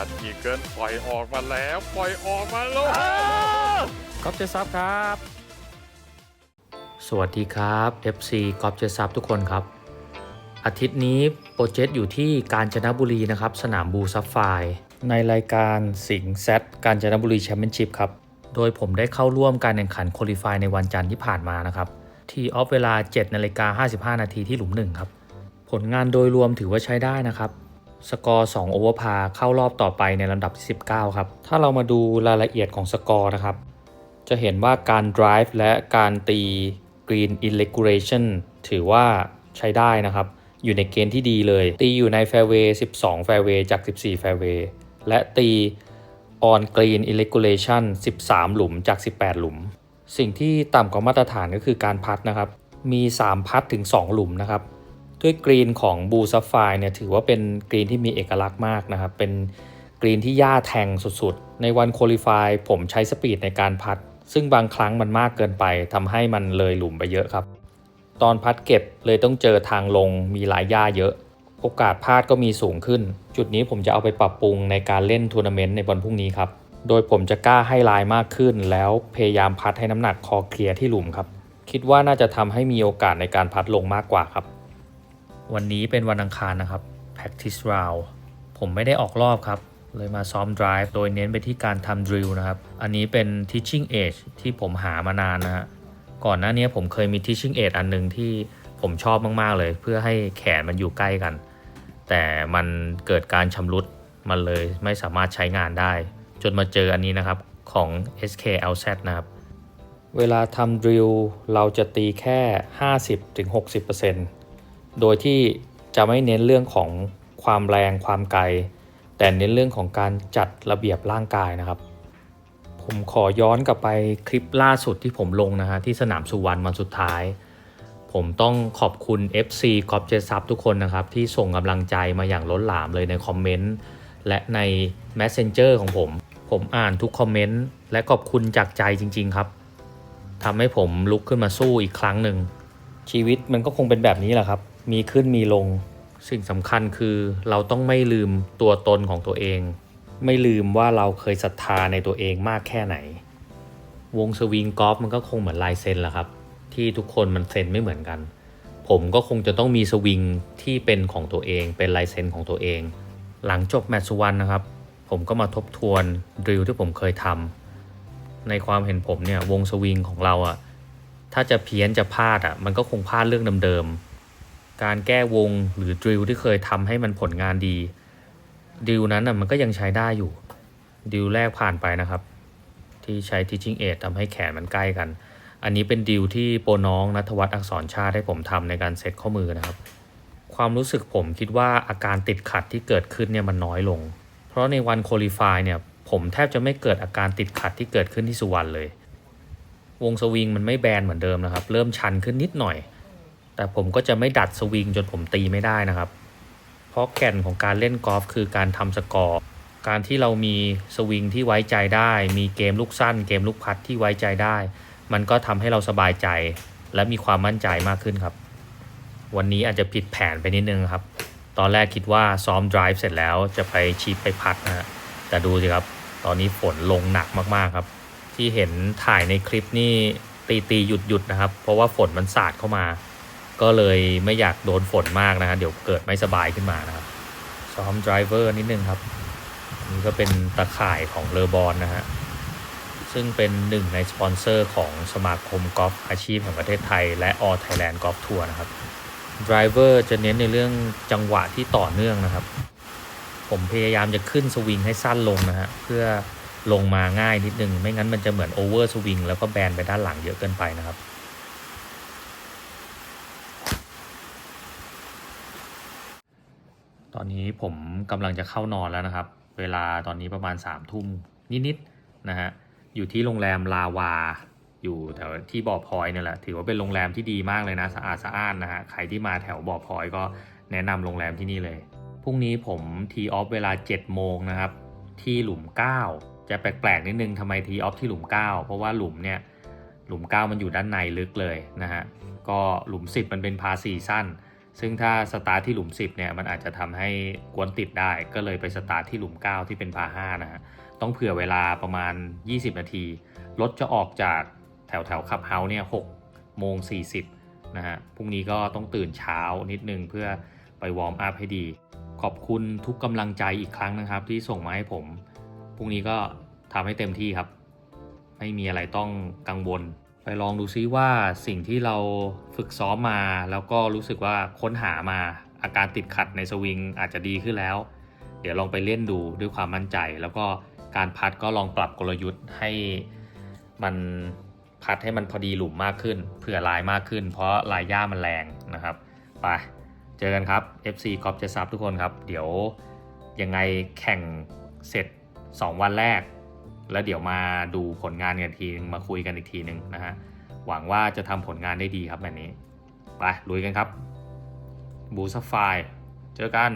พันอีเกิลปล่อยออกมาแล้ว ปล่อยออกมาแล้วก๊อฟเจซับครับ สวัสดีครับ FC ก๊อฟเจซับทุกคนครับ อาทิตย์นี้โปรเจกต์อยู่ที่กาญจนบุรีนะครับ สนามบูซับไฟในรายการสิงห์แซดกาญจนบุรีแชมเปี้ยนชิพครับ โดยผมได้เข้าร่วมการแข่งขันคุริฟายในวันจันทร์ที่ผ่านมานะครับ ที่ออฟเวลา7นาฬิกา55 นาทีที่หลุม1ครับ ผลงานโดยรวมถือว่าใช้ได้นะครับ สกอร์2โอเวอร์พาเข้ารอบต่อไปในลำดับที่ 19 ครับ ถ้าเรามาดูรายละเอียดของสกอร์นะครับ จะเห็นว่าการ drive และการตี green irregulation ถือว่าใช้ได้นะครับ อยู่ในเกณฑ์ที่ดีเลย ตีอยู่ใน fairway 12 fairway จาก 14 fairway และตี on green irregulation 13 หลุมจาก 18 หลุม สิ่งที่ต่ำกว่ามาตรฐานก็คือการพัดนะครับ มี 3 พัดถึง 2 หลุมนะครับ ด้วยกรีนของบูซัฟไฟเนี่ยถือว่าเป็นกรีนที่มีเอกลักษณ์มากนะครับ เป็นกรีนที่ย่าแทงสุดๆ ในวันโคลิฟายผมใช้สปีดในการพัด ซึ่งบางครั้งมันมากเกินไปทำให้มันเลยหลุมไปเยอะครับ ตอนพัดเก็บเลยต้องเจอทางลงมีหลายหญ้าเยอะ โอกาสพลาดก็มีสูงขึ้น จุดนี้ผมจะเอาไปปรับปรุงในการเล่นทัวร์นาเมนต์ในวันพรุ่งนี้ครับ โดยผมจะกล้าให้ลายมากขึ้น แล้วพยายามพัดให้น้ำหนักคอเคลียร์ที่หลุมครับ คิดว่าน่าจะทำให้มีโอกาสในการพัดลงมากกว่าครับ วันนี้เป็นวันอังคารนะครับ practice round ผมไม่ได้ออกรอบครับ เลยมาซ้อม drive โดยเน้นไปที่การทำ drill นะครับ อันนี้เป็น teaching age ที่ผมหามานานนะฮะ ก่อนหน้านี้ผมเคยมี teaching age อันหนึ่งที่ผมชอบมาก ๆ เลย เพื่อให้แขนมันอยู่ใกล้กัน แต่มันเกิดการชำรุด มันเลยไม่สามารถใช้งานได้ จนมาเจออันนี้นะครับของ SKLZ นะครับ เวลาทำ drill เราจะตีแค่ 50-60% โดยที่จะไม่เน้นเรื่องของความแรงความไกล แต่เน้นเรื่องของการจัดระเบียบร่างกายนะครับ ผมขอย้อนกลับไปคลิปล่าสุดที่ผมลงนะฮะที่สนามสุวรรณวันสุดท้าย ผมต้องขอบคุณ FC กอล์ฟเจซับทุกคนนะครับ ที่ส่งกำลังใจมาอย่างล้นหลามเลยในคอมเมนต์และใน Messenger ของผม ผมอ่านทุกคอมเมนต์และขอบคุณจากใจจริง ๆ ครับทำให้ผมลุกขึ้นมาสู้อีกครั้งหนึ่งชีวิตมันก็คงเป็นแบบนี้แหละครับ มีขึ้นมีลง สิ่งสำคัญคือเราต้องไม่ลืมตัวตนของตัวเอง ไม่ลืมว่าเราเคยศรัทธาในตัวเองมากแค่ไหน วงสวิงกอล์ฟมันก็คงเหมือนลายเซ็นแหละครับ ที่ทุกคนมันเซ็นไม่เหมือนกัน ผมก็คงจะต้องมีสวิงที่เป็นของตัวเอง เป็นลายเซ็นของตัวเอง หลังจบแมตช์วรรณนะครับ ผมก็มาทบทวนดริลที่ผมเคยทำในความเห็นผมเนี่ยวงสวิงของเราอะถ้าจะเพี้ยนจะพลาดอะมันก็คงพลาดเรื่องเดิมๆ การแก้วงหรือดริลที่เคยทำให้มันผลงานดีดิลนั้นนะมันก็ยังใช้ได้อยู่ดิลแรกผ่านไปนะครับ ที่ใช้ teaching aid ทำให้แขนมันใกล้กัน อันนี้เป็นดีลที่โปรน้องนัทวัฒน์อักษรชาติให้ผมทำในการเซตข้อมือนะครับ ความรู้สึกผมคิดว่าอาการติดขัดที่เกิดขึ้นเนี่ยมันน้อยลง เพราะในวันโคลิฟายเนี่ยผมแทบจะไม่เกิดอาการติดขัดที่เกิดขึ้นที่สุวรรณเลย วงสวิงมันไม่แบนเหมือนเดิมนะครับ เริ่มชันขึ้นนิดหน่อย แต่ผมก็จะไม่ดัดสวิงจนผมตีไม่ได้นะครับ เพราะแก่นของการเล่นกอล์ฟคือการทำสกอร์ การที่เรามีสวิงที่ไว้ใจได้ มีเกมลูกสั้น เกมลูกพัดที่ไว้ใจได้ มันก็ทำให้เราสบายใจ และมีความมั่นใจมากขึ้นครับ วันนี้อาจจะผิดแผนไปนิดนึงครับ ตอนแรกคิดว่าซ้อม drive เสร็จแล้วจะไปชีพไปพัดนะฮะแต่ดูสิครับ ตอนนี้ฝนลงหนักมากๆครับ ที่เห็นถ่ายในคลิปนี่ตีตีหยุดหยุดนะครับ เพราะว่าฝนมันสาดเข้ามา ก็เลยไม่อยากโดนฝนมากนะฮะเดี๋ยวเกิดไม่สบายขึ้นมานะครับซ้อม driver นิดนึงครับนี่ก็เป็นตะข่ายของเลอบอลนะฮะซึ่งเป็นหนึ่งในสปอนเซอร์ของสมาคมกอล์ฟอาชีพแห่งประเทศไทย และ All Thailand Golf Tour นะครับ driver จะเน้นในเรื่องจังหวะที่ต่อเนื่องนะครับ ผมพยายามจะขึ้นสวิงให้สั้นลงนะฮะเพื่อลงมาง่ายนิดนึง ไม่งั้นมันจะเหมือนโอเวอร์สวิงแล้วก็แบนไปด้านหลังเยอะเกินไปนะครับ ตอนนี้ผมกำลังจะเข้านอนแล้วนะครับ เวลาตอนนี้ประมาณ3ามทุ่มนิดๆนะฮะ อยู่ที่โรงแรมลาวา อยู่แถวที่บ่อพลอยเนี่ยแหละ ถือว่าเป็นโรงแรมที่ดีมากเลยนะ สะอาดสะอ้านนะฮะ ใครที่มาแถวบ่อพลอยก็แนะนำโรงแรมที่นี่เลย พรุ่งนี้ผมทีออฟเวลา7โมงนะครับ ที่หลุม 9 จะแปลกๆนิดนึงทำไมทีออฟที่หลุม 9 เพราะว่าหลุมเนี่ย หลุม 9 มันอยู่ด้านในลึกเลยนะฮะ ก็หลุม 10 มันเป็นพาสีสั้น ซึ่งถ้าสตาร์ทที่หลุม 10เนี่ยมันอาจจะทำให้กวนติดได้ ก็เลยไปสตาร์ทที่หลุม 9 ที่เป็นพา5นะฮะต้องเผื่อเวลาประมาณ 20 นาที รถจะออกจากแถวแถวขับเฮาส์เนี่ย6โมง40นะฮะพรุ่งนี้ก็ต้องตื่นเช้านิดนึงเพื่อไปวอร์มอัพให้ดี ขอบคุณทุกกำลังใจอีกครั้งนะครับ ที่ส่งมาให้ผม พรุ่งนี้ก็ทำให้เต็มที่ครับ ไม่มีอะไรต้องกังวล ไปลองดูซิว่าสิ่งที่เราฝึกซ้อมมา แล้วก็รู้สึกว่าค้นหามาอาการติดขัดในสวิงอาจจะดีขึ้นแล้ว เดี๋ยวลองไปเล่นดูด้วยความมั่นใจ แล้วก็การพัดก็ลองปรับกลยุทธ์ให้มันพัดให้มันพอดีหลุมมากขึ้น เผื่อลายมากขึ้น เพราะลายหญ้ามันแรงนะครับไปเจอกันครับ FC กอล์ฟเจซับทุกคนครับ เดี๋ยวยังไงแข่งเสร็จ 2 วันแรก แล้วเดี๋ยวมาดูผลงานกันทีนึงมาคุยกันอีกทีนึงนะฮะหวังว่าจะทำผลงานได้ดีครับแบบนี้ ไปลุยกันครับบูสไฟเจอกัน